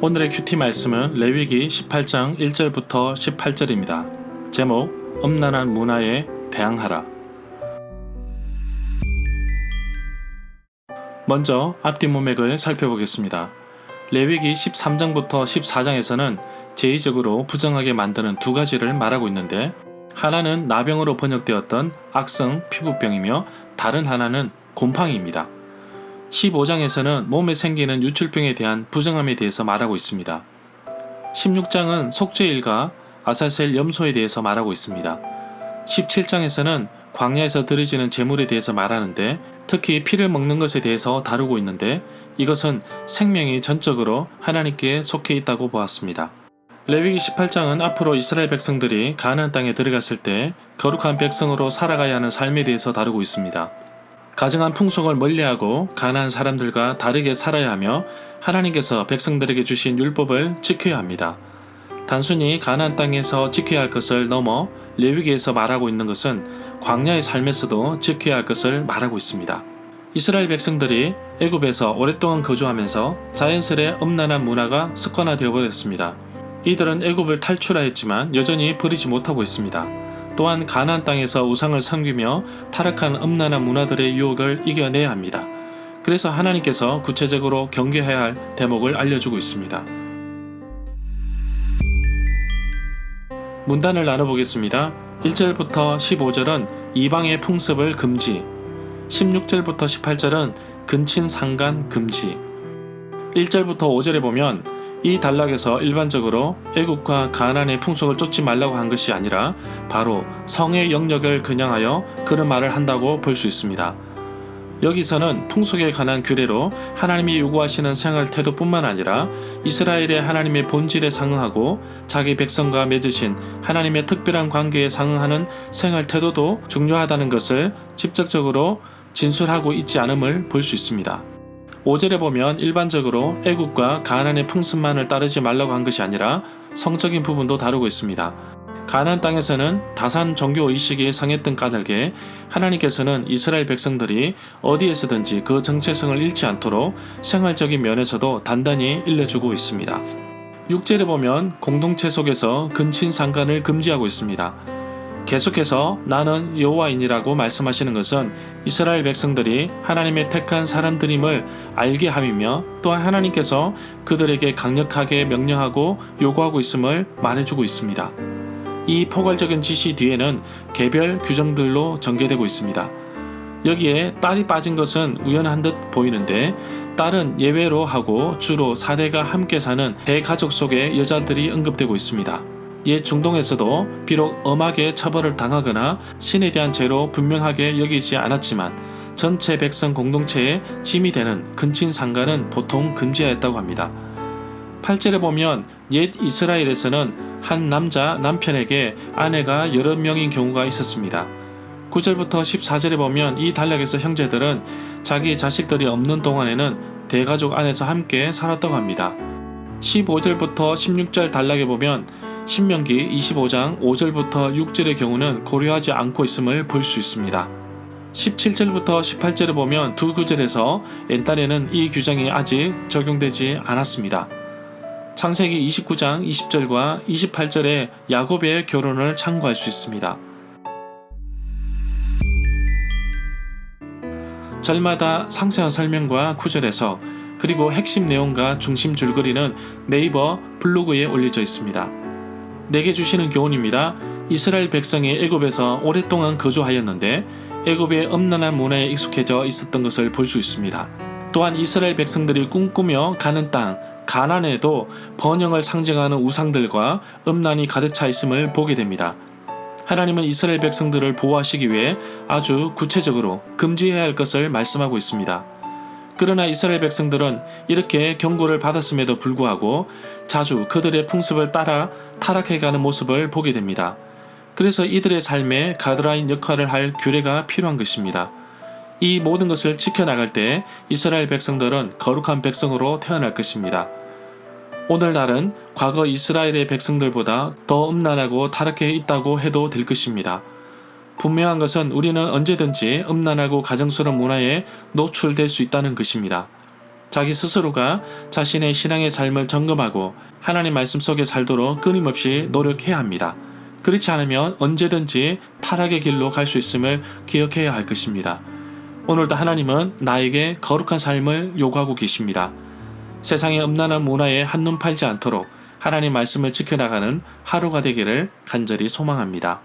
오늘의 큐티 말씀은 레위기 18장 1절부터 18절입니다. 제목 엄난한 문화에 대항하라. 먼저 앞뒤 문맥을 살펴보겠습니다. 레위기 13장부터 14장에서는 제의적으로 부정하게 만드는 두 가지를 말하고 있는데 하나는 나병으로 번역되었던 악성 피부병이며 다른 하나는 곰팡이입니다. 15장에서는 몸에 생기는 유출병에 대한 부정함에 대해서 말하고 있습니다. 16장은 속죄일과 아사셀 염소에 대해서 말하고 있습니다. 17장에서는 광야에서 들여지는 재물에 대해서 말하는데 특히 피를 먹는 것에 대해서 다루고 있는데 이것은 생명이 전적으로 하나님께 속해 있다고 보았습니다. 레위기 18장은 앞으로 이스라엘 백성들이 가나안 땅에 들어갔을 때 거룩한 백성으로 살아가야 하는 삶에 대해서 다루고 있습니다. 가정한 풍속을 멀리하고 가난한 사람들과 다르게 살아야 하며 하나님께서 백성들에게 주신 율법을 지켜야 합니다. 단순히 가나안 땅에서 지켜야 할 것을 넘어 레위기에서 말하고 있는 것은 광야의 삶에서도 지켜야 할 것을 말하고 있습니다. 이스라엘 백성들이 애굽에서 오랫동안 거주하면서 자연스레 엄난한 문화가 습관화되어 버렸습니다. 이들은 애굽을 탈출하였지만 여전히 버리지 못하고 있습니다. 또한 가나안 땅에서 우상을 섬기며 타락한 엄난한 문화들의 유혹을 이겨내야 합니다. 그래서 하나님께서 구체적으로 경계해야 할 대목을 알려주고 있습니다. 문단을 나눠보겠습니다. 1절부터 15절은 이방의 풍습을 금지, 16절부터 18절은 근친 상간 금지. 1절부터 5절에 보면 이 단락에서 일반적으로 애국과 가난의 풍속을 쫓지 말라고 한 것이 아니라 바로 성의 영역을 겨냥하여 그런 말을 한다고 볼 수 있습니다. 여기서는 풍속에 관한 규례로 하나님이 요구하시는 생활 태도뿐만 아니라 이스라엘의 하나님의 본질에 상응하고 자기 백성과 맺으신 하나님의 특별한 관계에 상응하는 생활 태도도 중요하다는 것을 직접적으로 진술하고 있지 않음을 볼 수 있습니다. 5절에 보면 일반적으로 애국과 가난의 풍습만을 따르지 말라고 한 것이 아니라 성적인 부분도 다루고 있습니다. 가나안 땅에서는 다산 종교 의식이 성했던 까닭에 하나님께서는 이스라엘 백성들이 어디에서든지 그 정체성을 잃지 않도록 생활적인 면에서도 단단히 일러주고 있습니다. 6절에 보면 공동체 속에서 근친 상간을 금지하고 있습니다. 계속해서 나는 여호와인이라고 말씀하시는 것은 이스라엘 백성들이 하나님의 택한 사람들임을 알게 함이며 또한 하나님께서 그들에게 강력하게 명령하고 요구하고 있음을 말해주고 있습니다. 이 포괄적인 지시 뒤에는 개별 규정들로 전개되고 있습니다. 여기에 딸이 빠진 것은 우연한 듯 보이는데 딸은 예외로 하고 주로 사대가 함께 사는 대가족 속에 여자들이 언급되고 있습니다. 옛 중동에서도 비록 엄하게 처벌을 당하거나 신에 대한 죄로 분명하게 여기지 않았지만 전체 백성 공동체에 짐이 되는 근친 상가는 보통 금지하였다고 합니다. 8절에 보면 옛 이스라엘에서는 한 남자 남편에게 아내가 여러 명인 경우가 있었습니다. 9절부터 14절에 보면 이 단락에서 형제들은 자기 자식들이 없는 동안에는 대가족 안에서 함께 살았다고 합니다. 15절부터 16절 단락에 보면 신명기 25장 5절부터 6절의 경우는 고려하지 않고 있음을 볼 수 있습니다. 17절부터 18절을 보면 두 구절에서 옛날에는 이 규정이 아직 적용되지 않았습니다. 창세기 29장 20절과 28절에 야곱의 결혼을 참고할 수 있습니다. 절마다 상세한 설명과 구절에서 그리고 핵심 내용과 중심 줄거리는 네이버 블로그에 올려져 있습니다. 내게 주시는 교훈입니다. 이스라엘 백성이 애굽에서 오랫동안 거주하였는데 애굽의 엄난한 문화에 익숙해져 있었던 것을 볼 수 있습니다. 또한 이스라엘 백성들이 꿈꾸며 가는 땅 가난에도 번영을 상징하는 우상들과 음란이 가득 차 있음을 보게 됩니다. 하나님은 이스라엘 백성들을 보호하시기 위해 아주 구체적으로 금지해야 할 것을 말씀하고 있습니다. 그러나 이스라엘 백성들은 이렇게 경고를 받았음에도 불구하고 자주 그들의 풍습을 따라 타락해가는 모습을 보게 됩니다. 그래서 이들의 삶에 가드라인 역할을 할 규례가 필요한 것입니다. 이 모든 것을 지켜나갈 때 이스라엘 백성들은 거룩한 백성으로 태어날 것입니다. 오늘날은 과거 이스라엘의 백성들보다 더 음란하고 타락해 있다고 해도 될 것입니다. 분명한 것은 우리는 언제든지 음란하고 가정스러운 문화에 노출될 수 있다는 것입니다. 자기 스스로가 자신의 신앙의 삶을 점검하고 하나님 말씀 속에 살도록 끊임없이 노력해야 합니다. 그렇지 않으면 언제든지 타락의 길로 갈 수 있음을 기억해야 할 것입니다. 오늘도 하나님은 나에게 거룩한 삶을 요구하고 계십니다. 세상의 음란한 문화에 한눈 팔지 않도록 하나님 말씀을 지켜나가는 하루가 되기를 간절히 소망합니다.